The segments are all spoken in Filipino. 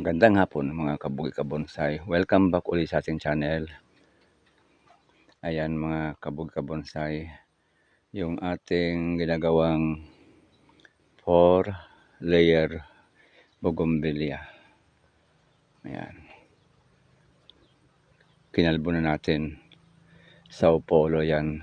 Magandang hapon mga kabugi kabonsai. Welcome back ulit sa ating channel. Ayan mga kabugi kabonsai. Yung ating ginagawang 4 layer bougainvillea. Ayan. Kinalbo na natin. Sao Paulo yan.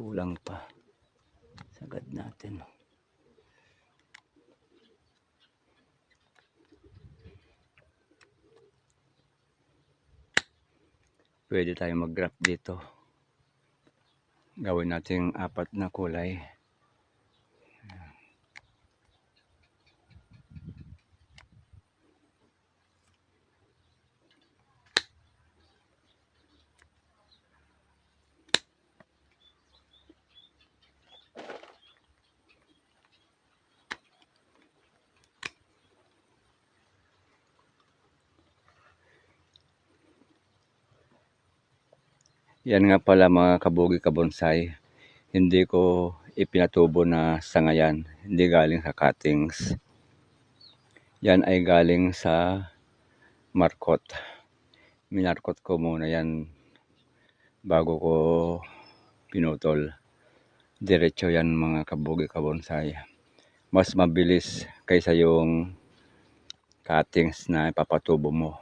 Kulang pa. Sagad natin. Pwede tayo mag-graph dito. Gawin natin apat na kulay. Yan nga pala mga kabugi kabonsai. Hindi ko ipinatubo na sangayan. Hindi galing sa cuttings. Yan ay galing sa markot. Minarkot ko muna yan bago ko pinutol. Diretso yan mga kabugi kabonsai. Mas mabilis kaysa yung cuttings na ipapatubo mo.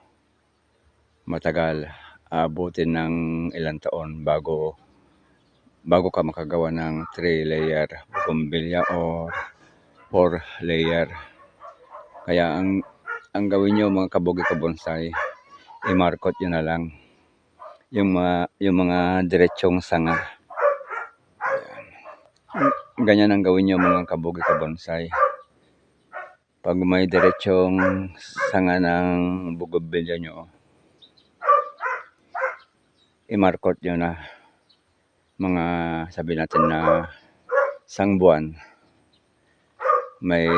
Matagal abutin ng ilang taon bago bago ka makagawa ng 3 layer bougainvillea or 4 layer. Kaya ang ang gawin nyo mga kabugi kabonsai, i-markot nyo na lang yung mga, yung mga diretsong sanga. Ganyan ang gawin nyo mga kabugi kabonsai. Pag may diretsong sanga ng bougainvillea nyo, i-markot nyo na mga sabi natin na isang buwan. May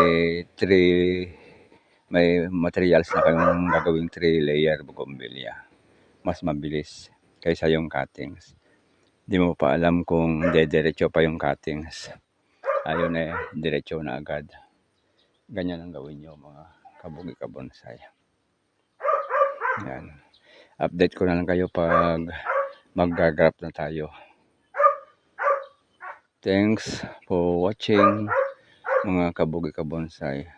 3 may materials na kayong gagawing 3 layer bougainvillea. Mas mabilis kaysa yung cuttings. Di mo pa alam kung dediretso pa yung cuttings. Ayun eh diretso na agad. Ganyan ang gawin nyo mga kabugi kabonsai yan. Update ko na lang kayo pag magagrap na tayo. Thanks for watching mga kabugi kabonsai.